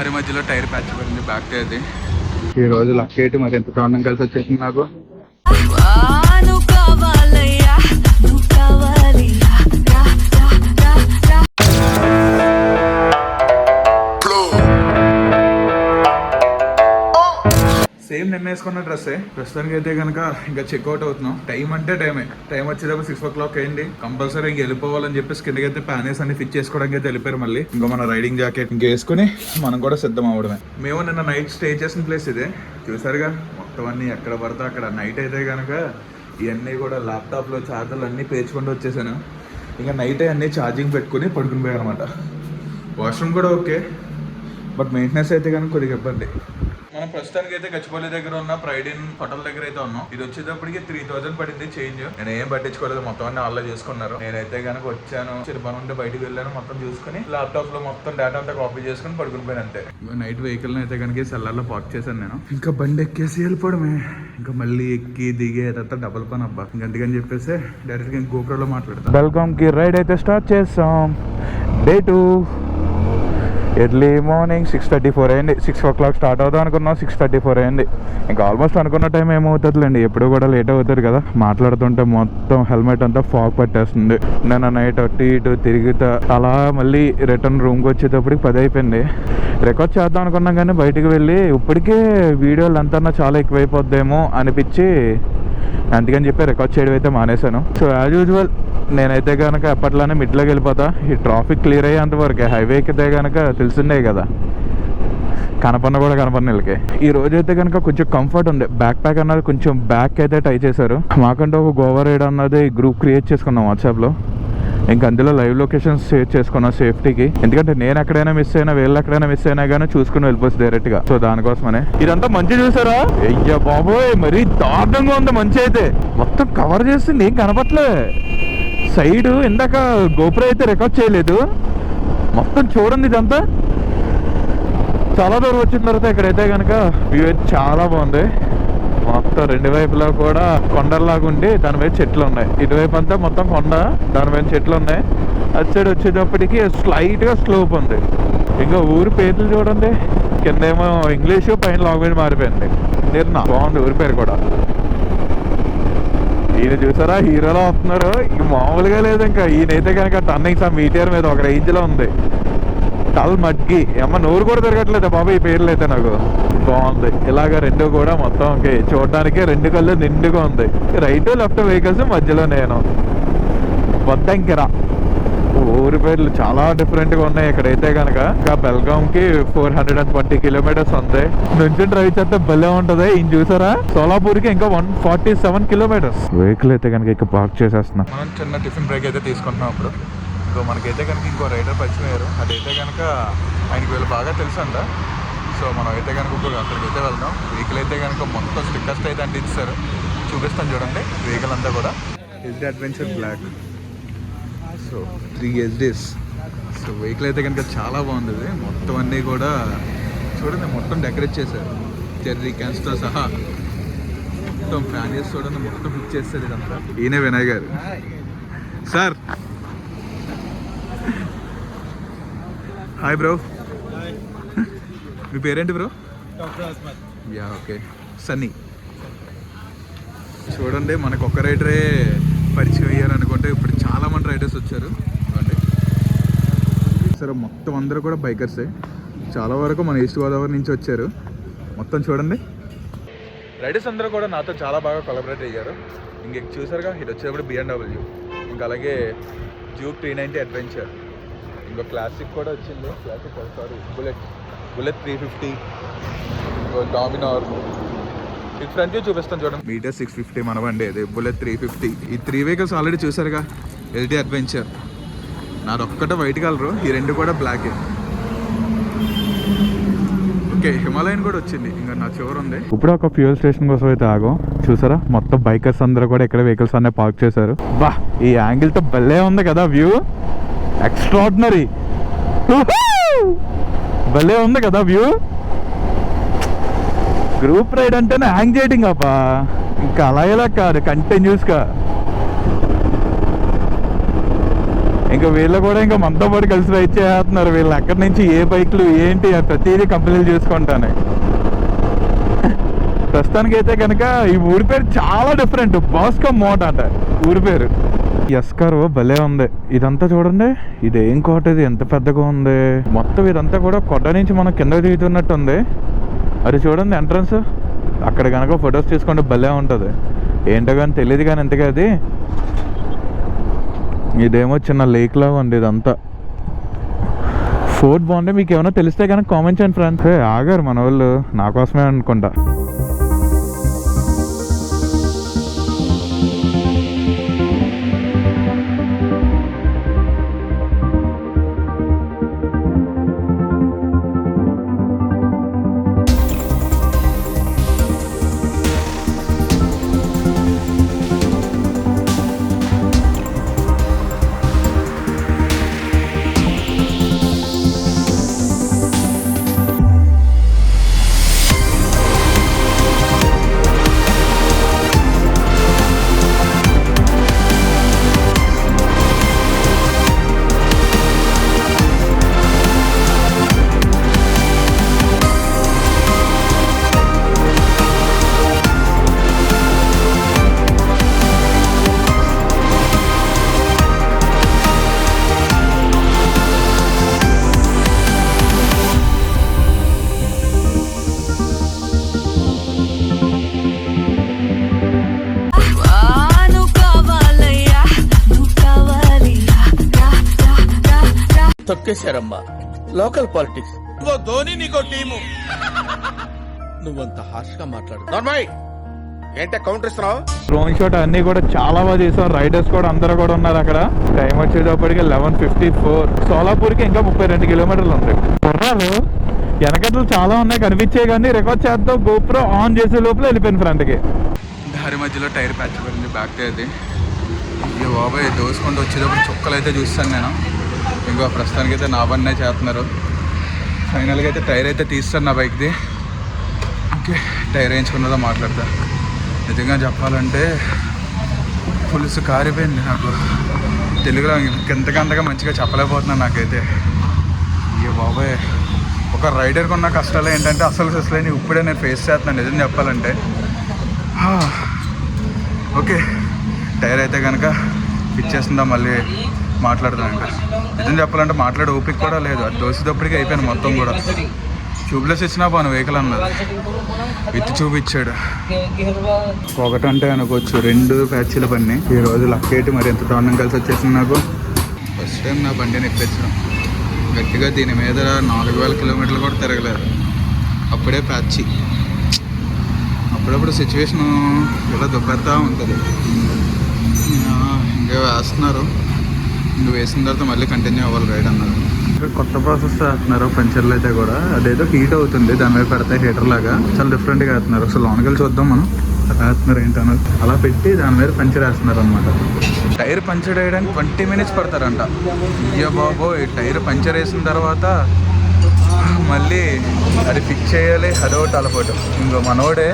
రహదారి మధ్యలో tyre patch పడింది బ్యాక్ టైర్ది ఈ రోజు లక్కేటి మరి ఎంత దారుణం కలిసి వచ్చేసింది నాకు? నిన్న వేసుకున్న డ్రెస్సే ప్రస్తుతానికి అయితే కనుక ఇంకా చెక్అవుట్ అవుతున్నాం. టైం అంటే టైమే టైం వచ్చేటప్పుడు సిక్స్ ఓ క్లాక్ అయింది కంపల్సరీ ఇంక వెళ్ళిపోవాలని చెప్పేసి కిందకి అయితే ప్యానేస్ అన్ని ఫిట్ చేసుకోవడానికి అయితే వెళ్ళిపోయారు మళ్ళీ. ఇంకా మన రైడింగ్ జాకెట్ ఇంకా వేసుకుని మనం కూడా సిద్ధం అవ్వడమే. మేము నిన్న నైట్ స్టే చేసిన ప్లేస్ ఇదే. చూసారుగా మొత్తం అన్ని ఎక్కడ పడితే అక్కడ. నైట్ అయితే కనుక ఇవన్నీ కూడా ల్యాప్టాప్లో ఛార్జర్లు అన్నీ పేర్చుకుంటూ వచ్చేసాను. ఇంకా నైట్ అన్నీ ఛార్జింగ్ పెట్టుకుని పడుకుని పోయాను అనమాట వాష్రూమ్ కూడా ఓకే బట్ మెయింటెనెన్స్ అయితే కనుక కొద్దిగా ఇబ్బంది. మనం ప్రస్తుతానికి అయితే గచ్చిపల్లి దగ్గర ఉన్న ప్రైడ్ ఇన్ హోటల్ దగ్గర అయితే ఉన్నాం. ఇది వచ్చేటప్పటికి త్రీ థౌసండ్ పడింది చేంజ్ నేను ఏం పట్టించుకోలేదు మొత్తం అన్ని వాళ్ళే చేసుకున్నారు. నేనైతే కనుక వచ్చాను చిరు పని ఉంటే బయటకు వెళ్ళాను మొత్తం చూసుకుని ల్యాప్టాప్లో మొత్తం డేటా అంతా కాపీ చేసుకుని పడుకుని పోయాను అంతే. నైట్ వెహికల్ అయితే కనుక సెల్లర్లో పార్క్ చేశాను నేను. ఇంకా బండి ఎక్కేసి వెళ్ళిపోవడమే. ఇంకా మళ్ళీ ఎక్కి దిగి అదంతా డబల్ పని అబ్బా. ఇంక అందుకని చెప్పేసి డైరెక్ట్గా గోప్రోలో మాట్లాడతాను. బెల్గామ్కి రైడ్ అయితే స్టార్ట్ చేస్తాం. Day two early morning six thirty four అయింది సిక్స్ ఓ క్లాక్ స్టార్ట్ అవుదాం అనుకున్నాం. సిక్స్ థర్టీ ఫోర్ అయింది ఇంకా ఆల్మోస్ట్ అనుకున్న టైం ఏమవుతుందిలేండి. ఎప్పుడు కూడా లేట్ అవుతుంది కదా. మాట్లాడుతుంటే మొత్తం హెల్మెట్ అంతా ఫాగ్ పట్టేస్తుంది. నేను నైట్ అటు ఇటు తిరుగుతా అలా మళ్ళీ రిటర్న్ రూమ్కి వచ్చేటప్పటికి పది అయిపోయింది. రికార్డ్ చేద్దాం అనుకున్నాం కానీ బయటికి వెళ్ళి ఇప్పటికే వీడియోలు అంతా చాలా ఎక్కువైపోద్దేమో అనిపించి అందుకని చెప్పి రికార్డ్ చేయడం అయితే మానేశాను. సో యాజ్ యూజువల్ నేనైతే కనుక ఎప్పట్లానే మిడ్లోకి వెళ్ళిపోతా. ఈ ట్రాఫిక్ క్లియర్ అయ్యేంత వరకే హైవే ఎక్కితే కనుక తెలిసిందే కదా. కనపన్న కూడా కనపన్న వీళ్ళకి. ఈ రోజు అయితే కనుక కొంచెం కంఫర్ట్ ఉంది బ్యాక్ ప్యాక్ అన్నది కొంచెం బ్యాక్ అయితే ట్రై చేశారు. మాకంటే ఒక గోవా రైడ్ అన్నది గ్రూప్ క్రియేట్ చేసుకున్నాం వాట్సాప్లో ఇంకా అందులో లైవ్ లొకేషన్స్ షేర్ చేసుకున్నాం సేఫ్టీకి. ఎందుకంటే నేను ఎక్కడైనా మిస్ అయినా వీళ్ళు ఎక్కడైనా మిస్ అయినా కానీ చూసుకుని వెళ్ళిపోవచ్చు డైరెక్ట్గా. సో దానికోసమనే. ఇదంతా మంచి చూసారా? అయ్యా బాబోయ్ మరీ దారుణంగా ఉంది మంచి అయితే. మొత్తం కవర్ చేస్తుంది ఏం కనపట్లే సైడ్ ఇందాక గోపురం అయితే రికార్డ్ చేయలేదు. మొత్తం చూడండి ఇదంతా. చాలా దూరం వచ్చిన తర్వాత ఇక్కడైతే కనుక వ్యూ అయితే చాలా బాగుంది. మొత్తం రెండు వైపులా కూడా కొండల్లాగా ఉండి దాని మీద చెట్లు ఉన్నాయి. ఇటువైపు అంతా మొత్తం కొండ దాని మీద చెట్లు ఉన్నాయి. అటు సైడ్ వచ్చేటప్పటికి స్లైట్గా స్లోప్ ఉంది. ఇంకా ఊరి పేర్లు చూడండి. కిందేమో ఇంగ్లీషు పైన లాంగ్వేజ్ మారిపోయింది. నిర్ణ బాగుంది ఊరి పేరు కూడా. ఈయన చూసారా? హీరోలో వస్తున్నారు. ఇక మామూలుగా లేదు ఇంకా. ఈయనైతే కనుక టర్నింగ్స్ ఆ మీటర్ మీద ఒక రేంజ్లో ఉంది. టల్ మడ్గి. అమ్మ నోరు కూడా తిరగట్లేదు బాబా ఈ పేర్లు అయితే నాకు. బాగుంది. ఇలాగ రెండు కూడా మొత్తం చూడడానికి రెండు కళ్ళు నిండుగా ఉంది. రైట్ లెఫ్ట్ వెహికల్స్ మధ్యలో నేను. వద్దంకిరా. ఊరి పేర్లు చాలా డిఫరెంట్గా ఉన్నాయి ఇక్కడైతే కనుక ఇంకా బెల్గాం కి four hundred and twenty kilometers ఉంది. నుంచి డ్రైవ్ చేస్తే భలే ఉంటది. ఈయన చూసారా? సోలాపూర్కి ఇంకా one forty seven kilometers. Vehicle అయితే కనుక ఇక్కడ పార్క్ చేసేస్తున్నా. మనం చిన్న టిఫిన్ బ్రేక్ అయితే తీసుకుంటున్నాం అప్పుడు సో మనకైతే కనుక ఇంకో రైడర్ పరిచయం అయ్యారు. అదైతే కనుక ఆయనకి వీళ్ళు బాగా తెలుసు అంట సో మనం అయితే కనుక ఇప్పుడు అక్కడికి అయితే వెళ్దాం. వెహికల్ అయితే కనుక మొత్తం స్టిక్కర్స్ అయితే అంటించారు. చూపిస్తాను చూడండి. వెహికల్ అంతా కూడా. SD adventure black so three SDs so vehicle అయితే కనుక చాలా బాగుంది. మొత్తం అన్నీ కూడా చూడండి మొత్తం డెకరేట్ చేశారు. జెర్రీ క్యాన్స్తో సహా. మొత్తం ఫ్యాన్ చేసి చూడండి మొత్తం ఫిక్స్ చేస్తారు ఇదంతా. ఈయన వినయ్ గారు. సార్. హాయ్ బ్రో మీ పేరేంటి బ్రో యా ఓకే సన్నీ చూడండి మనకు ఒక రైటరే పరిచయం అయ్యారు అనుకుంటే ఇప్పుడు చాలా మంది రైడర్స్ వచ్చారు. చూడండి సరే మొత్తం అందరూ కూడా బైకర్సే. చాలా వరకు మన ఈస్ట్ గోదావరి నుంచి వచ్చారు. మొత్తం చూడండి. రైడర్స్ అందరూ కూడా నాతో చాలా బాగా కొలబరేట్ అయ్యారు. ఇంక చూసారుగా ఇది వచ్చేటప్పుడు బిఎండబ్ల్యూ ఇంకా అలాగే జ్యూక్ త్రీ నైంటీ అడ్వెంచర్ ఇంకో క్లాసిక్ కూడా వచ్చింది. Classic sorry bullet bullet three fifty ఇంకో డామినార్ ఈ ఫ్రంట్ వ్యూ చూపిస్తాను చూడండి. మీటర్ సిక్స్ ఫిఫ్టీ మన బండి ఇది బుల్లెట్ త్రీ ఫిఫ్టీ ఈ త్రీ వెహికల్స్ ఆల్రెడీ చూసారుగా. LT adventure. నాది ఒక్కటే వైట్ కలరు ఈ రెండు కూడా బ్లాక్ ఓకే హిమాలయన్ కూడా వచ్చింది. ఇంకా నా చివర ఉంది. ఇప్పుడు ఒక ఫ్యూయల్ స్టేషన్ కోసం అయితే ఆగో. చూసారా? మొత్తం బైకర్స్ అందరూ కూడా ఇక్కడ వెహికల్స్ అన్నీ పార్క్ చేశారు. బా ఈ యాంగిల్తో భలే ఉంది కదా వ్యూ ఎక్స్ట్రాడినరీ భలే ఉంది కదా వ్యూ గ్రూప్ రైడ్ అంటేనే హ్యాంగ్ చేయటింగ్ ఇంకా అలా ఇలా కాదు కంటిన్యూస్గా గా ఇంకా వీళ్ళు కూడా ఇంకా మనతో పాటు కలిసి రైడ్ చేస్తున్నారు. వీళ్ళు అక్కడి నుంచి ఏ బైక్లు ఏంటి ప్రతిదీ కంపెనీలు చూసుకుంటాను. ప్రస్తుతానికి అయితే కనుక ఈ ఊరి పేరు చాలా డిఫరెంట్ బాస్కో మోట్ అంట ఊరి పేరు. ఎస్కార్ భలే ఉంది. ఇదంతా చూడండి. ఇదేం కోట ఇది? ఎంత పెద్దగా ఉంది? మొత్తం ఇదంతా కూడా కొండ నుంచి మనం కింద దిగుతున్నట్టు ఉంది అది చూడండి ఎంట్రన్స్ అక్కడ కనుక ఫొటోస్ తీసుకుంటే భలే ఉంటుంది. ఏంటో కానీ తెలియదు కానీ ఎంతగా అది. ఇదేమో చిన్న లేక్ లాగా ఉంది ఇదంతా. ఫోర్ట్ బాగుంటే మీకు ఏమైనా తెలిస్తే కనుక కామెంట్ చేయండి ఫ్రెండ్స్ ఆగారు మన వాళ్ళు నా కోసమే అనుకుంటా. తొక్కేశారమ్మా లోకల్ పాలిటిక్స్ ఇంకో ధోని నీకో టీము. నువ్వంత హార్ష్గా మాట్లాడు. నార్మల్ ఏంటే కౌంటర్ ఇస్తున్నావు డ్రోన్ షాట్ అన్ని కూడా చాలా బాగా చేసాం రైడర్స్ కూడా అందరూ కూడా ఉన్నారు అక్కడ. టైం వచ్చేటప్పటికి లెవెన్ ఫిఫ్టీ ఫోర్ సోలాపూర్కి ఇంకా ముప్పై రెండు కిలోమీటర్లు ఉంది. గుర్రాలు వెనకట్లు చాలా ఉన్నాయి కనిపించే కానీ రికార్డ్ చేద్దాం. గోప్రో ఆన్ చేసే లోపల వెళ్ళిపోయింది ఫ్రంట్కి దారి మధ్యలో టైర్ ప్యాచ్ పడింది బ్యాక్ టైర్ది. బాబాయ్ దోసుకుంటూ వచ్చేటప్పుడు చుక్కలు అయితే చూస్తాను నేను. ఇంకో ప్రస్తుతానికి అయితే నా బండే చేస్తున్నారు. ఫైనల్గా అయితే టైర్ అయితే తీస్తాను నా బైక్ది ఓకే టైర్ వేయించుకున్నదో మాట్లాడతా. నిజంగా చెప్పాలంటే పులుసు కారిపోయింది నాకు. తెలుగులో ఇంకెంతకంతగా మంచిగా చెప్పలేకపోతున్నాను నాకైతే. అయ్యో బాబాయ్. ఒక రైడర్కి ఉన్న కష్టాలు ఏంటంటే అసలు అసలు ఇప్పుడే నేను ఫేస్ చేస్తున్నాను నిజం చెప్పాలంటే. ఓకే. టైర్ అయితే కనుక ఇచ్చేస్తుందా మళ్ళీ? మాట్లాడదాం నిజం చెప్పాలంటే మాట్లాడే ఓపిక కూడా లేదు. అది దోసేటప్పటికి అయిపోయాను మొత్తం కూడా. ట్యూబ్లెస్ ఇచ్చినా పోను వెహికల్ అన్నది. విత్ చూపించాడు ఒకటంటే అనుకోవచ్చు. రెండు ప్యాచీల బండి. ఈ రోజు లక్కేటి మరి ఎంత దారుణం కలిసి వచ్చేసింది నాకు. ఫస్ట్ టైం నా బండిని ఎక్కించడం. గట్టిగా దీని మీద నాలుగు వేల కిలోమీటర్లు కూడా తిరగలేదు. అప్పుడే ప్యాచి అప్పుడప్పుడు సిచ్యువేషను ఇలా దుబ్బెత్తా ఉంటుంది. ఇంకా వేస్తున్నారు. ఇంకా వేసిన తర్వాత మళ్ళీ కంటిన్యూ అవ్వాలి రైడ్ అన్నారు కొత్త ప్రాసెస్ వేస్తున్నారు పంచర్లు అయితే కూడా. అదేదో హీట్ అవుతుంది దాని మీద పెడితే హీటర్ లాగా. చాలా డిఫరెంట్గా వేస్తున్నారు. అసలు లోనకి వెళ్ళి చూద్దాం మనం. అలా వేస్తున్నారు ఏంటనో అలా పెట్టి దాని మీద పంచర్ వేస్తున్నారు అనమాట టైర్ పంచర్ వేయడానికి ట్వంటీ మినిట్స్ పడతారంట. అయ్యో బాబో ఈ టైర్ పంచర్ వేసిన తర్వాత మళ్ళీ అది ఫిక్స్ చేయాలి. అదొకటి అలవాటు. ఇంకో మనోడే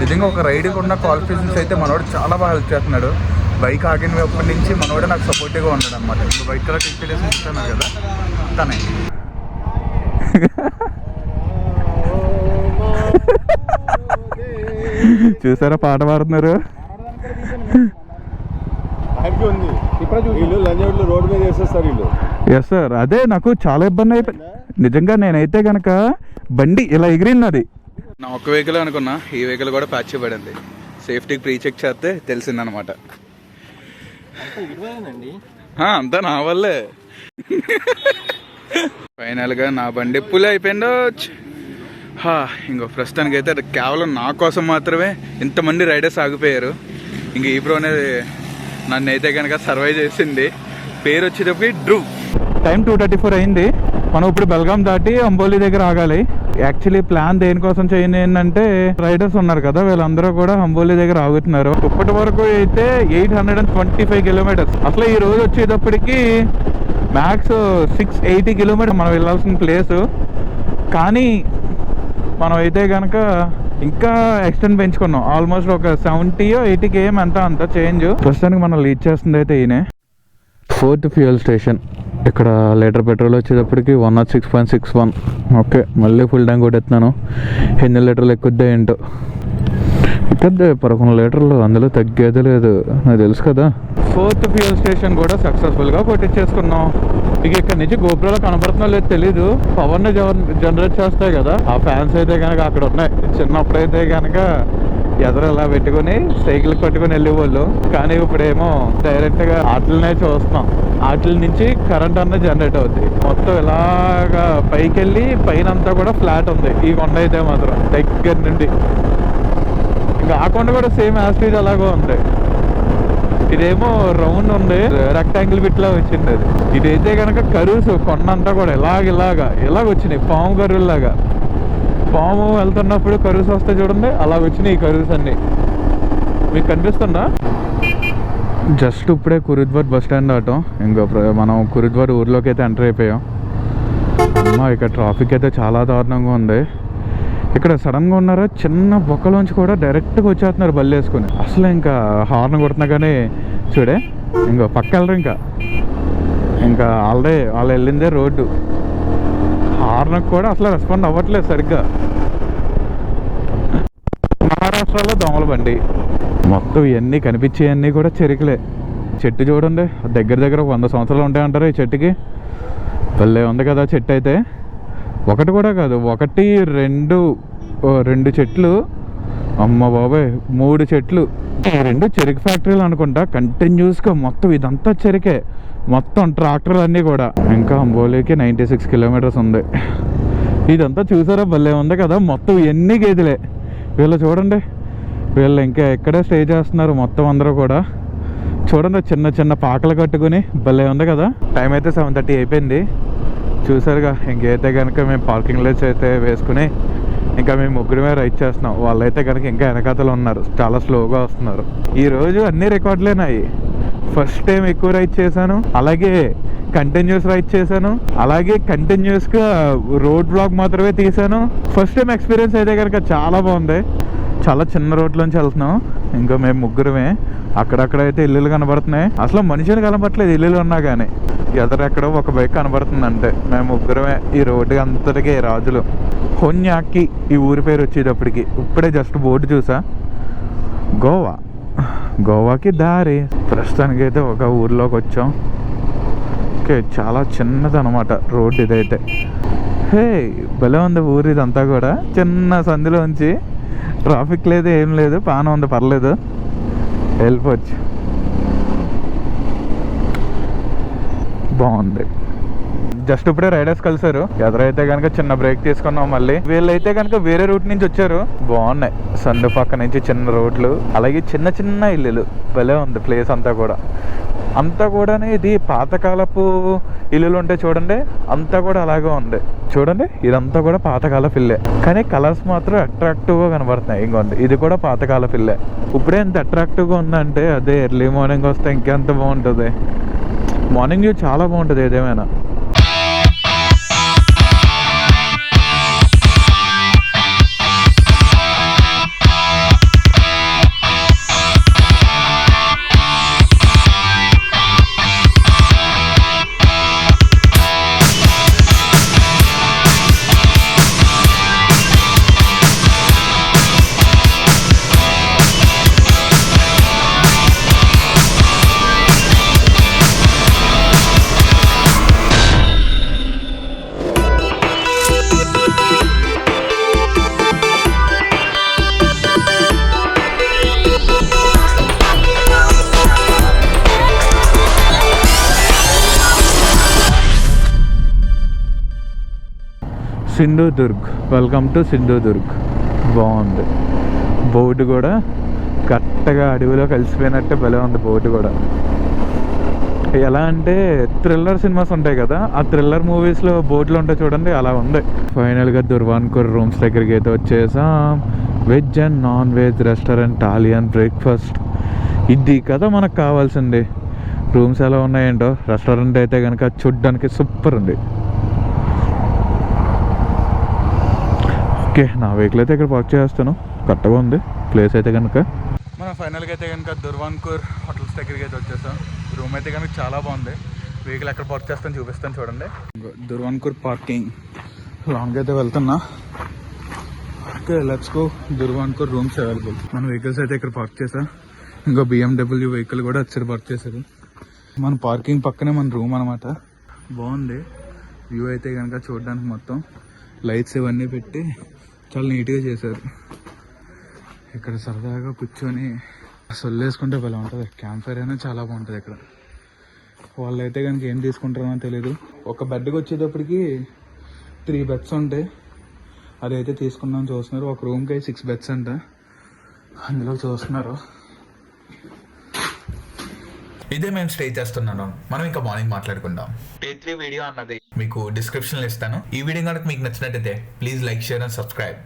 నిజంగా ఒక రైడ్కి ఉన్న క్వాలిఫికేషన్స్ అయితే మనోడు చాలా బాగా హెల్ప్ చేస్తున్నాడు. బైక్ ఆగినప్పటి నుంచి మనోడే నాకు సపోర్టివ్గా ఉన్నాడు అనమాట ఇప్పుడు బైక్ కలర్ ఎక్స్పీరియన్స్ ఇస్తున్నారు కదా తనే. చూసారా పాట పాడుతున్నారు? ఎస్ సార్ అదే నాకు చాలా ఇబ్బంది అయిపోయింది నిజంగా నేనైతే కనుక బండి ఇలా ఎగిరిన్నది నా ఒక్క వెహికల్ అనుకున్నా ఈ వెహికల్ కూడా ప్యాచ్ పడింది సేఫ్టీకి ప్రీ చెక్ చేస్తే తెలిసిందనమాట అంతా నా వల్లే. ఫైనల్గా నా బండి ఎప్పులే అయిపోయిందో. ఇంకో ప్రస్తుతానికి అయితే అది కేవలం నా కోసం మాత్రమే ఇంతమంది రైడర్స్ ఆగిపోయారు. ఇంక ఈ బ్రో అనేది నన్ను అయితే కనుక సర్వైవ్ చేసింది. పేరు వచ్చేటప్పటికి డ్రూ టైం టూ థర్టీ ఫోర్ అయింది. మనం ఇప్పుడు బెల్గాం దాటి అంబోలి దగ్గర ఆగాలి. యాక్చువల్లీ ప్లాన్ దేనికోసం చేయండి ఏంటంటే రైడర్స్ ఉన్నారు కదా వీళ్ళందరూ కూడా అంబోలి దగ్గర ఆగుతున్నారు. ఇప్పటి వరకు అయితే eight hundred and twenty five kilometers. అసలు ఈ రోజు వచ్చేటప్పటికి మ్యాక్స్ సిక్స్ ఎయిటీ కిలోమీటర్ మనం వెళ్ళాల్సిన ప్లేస్ కానీ మనం అయితే కనుక ఇంకా ఎక్స్టెండ్ పెంచుకున్నాం. ఆల్మోస్ట్ ఒక సెవెంటీ ఎయిటీ కేఎం ఎంత అంత చేంజ్ ప్రస్తుతానికి మనం లీడ్ చేస్తుంది అయితే ఈయనే. ఫోర్త్ ఫ్యూయల్ స్టేషన్ ఇక్కడ లీటర్ పెట్రోల్ వచ్చేటప్పటికి one nought six point six one okay మళ్ళీ ఫుల్ ట్యాంక్ కొట్టేస్తున్నాను. ఎన్ని లీటర్లు ఎక్కుద్దే ఏంటో. ఎక్కద్ది పదకొండు లీటర్లు అందులో తగ్గేది లేదు. నాకు తెలుసు కదా. ఫోర్త్ ఫ్యూల్ స్టేషన్ కూడా సక్సెస్ఫుల్గా కొట్టించేసుకున్నాం. ఇక ఇక్కడ నుంచి గోపురాలు కనబడుతున్నా లేదు తెలీదు. పవర్ని జనరేట్ చేస్తాయి కదా. ఆ ఫ్యాన్స్ అయితే కనుక అక్కడ ఉన్నాయి. చిన్నప్పుడు అయితే కనుక ఎదరు ఇలా పెట్టుకుని సైకిల్ కొట్టుకుని వెళ్ళేవాళ్ళు. కానీ ఇప్పుడేమో డైరెక్ట్గా చూస్తున్నాం. వాటి నుంచి కరెంట్ అన్న జనరేట్ అవుద్ది. మొత్తం ఇలాగా పైకి వెళ్ళి పైన అంతా కూడా ఫ్లాట్ ఉంది. ఈ కొండ అయితే మాత్రం దగ్గర నుండి. ఇంకా ఆ కొండ కూడా సేమ్ యాస్టేజ్ అలాగే ఉంది. ఇదేమో రౌండ్ ఉంది. రెక్టాంగిల్ బిట్లా వచ్చింది అది. ఇదైతే కనుక కరువుసు కొండ అంతా కూడా ఇలాగ ఇలాగా ఇలాగ వచ్చినాయి. పాము కరువులాగా పాము వెళ్తున్నప్పుడు కరువుస్ వస్తే చూడండి అలా వచ్చినాయి ఈ కరువుస్ అన్ని. మీకు కనిపిస్తుందా? జస్ట్ ఇప్పుడే కురుద్వార్ బస్ స్టాండ్ ఆటం. ఇంకా మనం కురుద్వార్ ఊర్లోకి అయితే ఎంటర్ అయిపోయాం. అమ్మా ఇక్కడ ట్రాఫిక్ అయితే చాలా దారుణంగా ఉంది. ఇక్కడ సడన్గా ఉన్నారా? చిన్న బొక్కలోంచి కూడా డైరెక్ట్గా వచ్చేస్తున్నారు బళ్ళు వేసుకొని. అసలు ఇంకా హార్న్ కొడుతున్నా కానీ చూడే ఇంకో పక్క వెళ్ళరు ఇంకా. ఇంకా ఆల్రెడీ వాళ్ళు వెళ్ళిందే రోడ్డు. హార్న్కి కూడా అసలు రెస్పాండ్ అవ్వట్లేదు సరిగ్గా. మహారాష్ట్రలో దోమల బండి. మొత్తం ఇవన్నీ కనిపించేవన్నీ కూడా చెరికలే. చెట్టు చూడండి దగ్గర దగ్గర వంద సంవత్సరాలు ఉంటాయంటారు ఈ చెట్టుకి. భలే ఉంది కదా చెట్టు అయితే. ఒకటి కూడా కాదు ఒకటి రెండు రెండు చెట్లు. అమ్మ బాబాయ్ మూడు చెట్లు. రెండు చెరుకు ఫ్యాక్టరీలు అనుకుంటా కంటిన్యూస్గా మొత్తం ఇదంతా చెరికే. మొత్తం ట్రాక్టర్లు అన్నీ కూడా. ఇంకా అంబోలేకి నైంటీ సిక్స్ కిలోమీటర్స్ ఉంది. ఇదంతా చూసారా? భలే ఉంది కదా. మొత్తం ఎన్ని గేదెలే. వీళ్ళు చూడండి. వీళ్ళు ఇంకా ఎక్కడే స్టే చేస్తున్నారు మొత్తం అందరూ కూడా. చూడండి చిన్న చిన్న పాకలు కట్టుకుని భలే ఉంది కదా. టైం అయితే సెవెన్ థర్టీ అయిపోయింది. చూసారుగా ఇంకైతే కనుక మేము పార్కింగ్ లెట్స్ అయితే వేసుకుని ఇంకా మేము ముగ్గురమే రైడ్ చేస్తున్నాం. వాళ్ళైతే కనుక ఇంకా వెనకాతలు ఉన్నారు. చాలా స్లోగా వస్తున్నారు. ఈ రోజు అన్ని రికార్డులేనాయి ఫస్ట్ టైం ఎక్కువ రైడ్ చేశాను. అలాగే కంటిన్యూస్ రైడ్ చేశాను. అలాగే కంటిన్యూస్గా రోడ్ బ్లాక్ మాత్రమే తీసాను ఫస్ట్ టైం ఎక్స్పీరియన్స్ అయితే కనుక చాలా బాగుంది. చాలా చిన్న రోడ్లోంచి వెళ్తున్నాం. ఇంకా మేము ముగ్గురమే. అక్కడక్కడ అయితే ఇల్లులు కనబడుతున్నాయి. అసలు మనుషులు కనబడట్లేదు ఇల్లులు ఉన్నా కానీ ఎదరెక్కడో ఒక బైక్ కనబడుతుంది అంతే. మేము ముగ్గురమే ఈ రోడ్డు అంతటికే రాజులు. హొన్యాకి ఈ ఊరి పేరు వచ్చేటప్పటికి. ఇప్పుడే జస్ట్ బోర్డు చూసా. గోవా. గోవాకి దారి. ప్రస్తుతానికి అయితే ఒక ఊర్లోకి వచ్చాం. ఓకే చాలా చిన్నదనమాట రోడ్డు ఇదైతే. హే భలే ఉంది ఊరు ఇదంతా కూడా. చిన్న సందులో ఉంచి ట్రాఫిక్ లేదు ఏం లేదు పానం ఉంది పర్లేదు. వెళ్ళిపోవచ్చు. బాగుంది. జస్ట్ ఇప్పుడే రైడర్స్ కలిసారు. ఎదురైతే కనుక చిన్న బ్రేక్ తీసుకున్నాం మళ్ళీ. వీళ్ళైతే కనుక వేరే రూట్ నుంచి వచ్చారు. బాగున్నాయి. సందు పక్క నుంచి చిన్న రోడ్లు అలాగే చిన్న చిన్న ఇల్లులు. భలే ఉంది ప్లేస్ అంతా కూడా. అంతా కూడా ఇది పాతకాలపు ఇల్లులు ఉంటాయి చూడండి అంతా కూడా అలాగే ఉంది. చూడండి ఇదంతా కూడా పాతకాల పిల్లే కానీ కలర్స్ మాత్రం అట్రాక్టివ్గా కనబడుతున్నాయి. ఇంకోండి ఇది కూడా పాతకాల పిల్లే ఇప్పుడే ఎంత అట్రాక్టివ్గా ఉందంటే అదే ఎర్లీ మార్నింగ్ వస్తే ఇంకెంత బాగుంటుంది. మార్నింగ్ వ్యూ చాలా బాగుంటుంది ఏదేమైనా. సింధుదుర్గ్. Welcome to Sindhudurg. బాగుంది. బోర్డు కూడా కరెక్ట్గా అడవిలో కలిసిపోయినట్టే భలే ఉంది బోర్డు కూడా. ఎలా అంటే థ్రిల్లర్ సినిమాస్ ఉంటాయి కదా ఆ థ్రిల్లర్ మూవీస్లో బోర్డులు ఉంటాయి చూడండి అలా ఉంది. ఫైనల్గా దుర్వాన్కూర్ రూమ్స్ దగ్గరికి అయితే వచ్చేసాం. Veg and non veg restaurant Italian breakfast ఇది కదా మనకు కావాల్సింది. రూమ్స్ ఎలా ఉన్నాయేంటో? రెస్టారెంట్ అయితే కనుక చూడ్డానికి సూపర్ ఉంది. ఓకే నా వెహికల్ అయితే ఇక్కడ పార్క్ చేస్తాను కరెక్ట్గా ఉంది. ప్లేస్ అయితే కనుక మనం ఫైనల్గా అయితే కనుక దుర్వాన్కూర్ హోటల్స్ దగ్గరికి అయితే వచ్చేసాం. రూమ్ అయితే కనుక చాలా బాగుంది. వెహికల్ ఎక్కడ పార్క్ చేస్తాను చూపిస్తాను చూడండి. దుర్వాన్కూర్ పార్కింగ్ లాంగ్ అయితే వెళ్తున్నా. Okay let's go Durvankur rooms available మన వెహికల్స్ అయితే ఇక్కడ పార్క్ చేసా. ఇంకో బిఎండబ్ల్యూ వెహికల్ కూడా వచ్చారు పార్క్ చేశారు. మన పార్కింగ్ పక్కనే మన రూమ్ అనమాట బాగుంది. వ్యూ అయితే కనుక చూడడానికి మొత్తం. లైట్స్ ఇవన్నీ పెట్టి చాలా నీట్గా చేశారు. ఇక్కడ సరదాగా కూర్చొని సొల్లేసుకుంటే భలే ఉంటుంది. క్యాంప్ ఫైర్ అయినా చాలా బాగుంటుంది ఇక్కడ. వాళ్ళు అయితే కనుక ఏం తీసుకుంటారో తెలియదు ఒక బెడ్కి వచ్చేటప్పటికి త్రీ బెడ్స్ ఉంటాయి. అదైతే తీసుకుందాం చూస్తున్నారు. ఒక రూమ్కి అయితే సిక్స్ బెడ్స్ అంట. అందులో చూస్తున్నారు. ఇదే మేము స్టే చేస్తున్నాను. మనం ఇంకా మార్నింగ్ మాట్లాడుకుందాం. డే త్రీ వీడియో అన్నది. మీకు డిస్క్రిప్షన్లో ఇస్తాను. ఈ వీడియో కనుక మీకు నచ్చినట్టయితే please like share and subscribe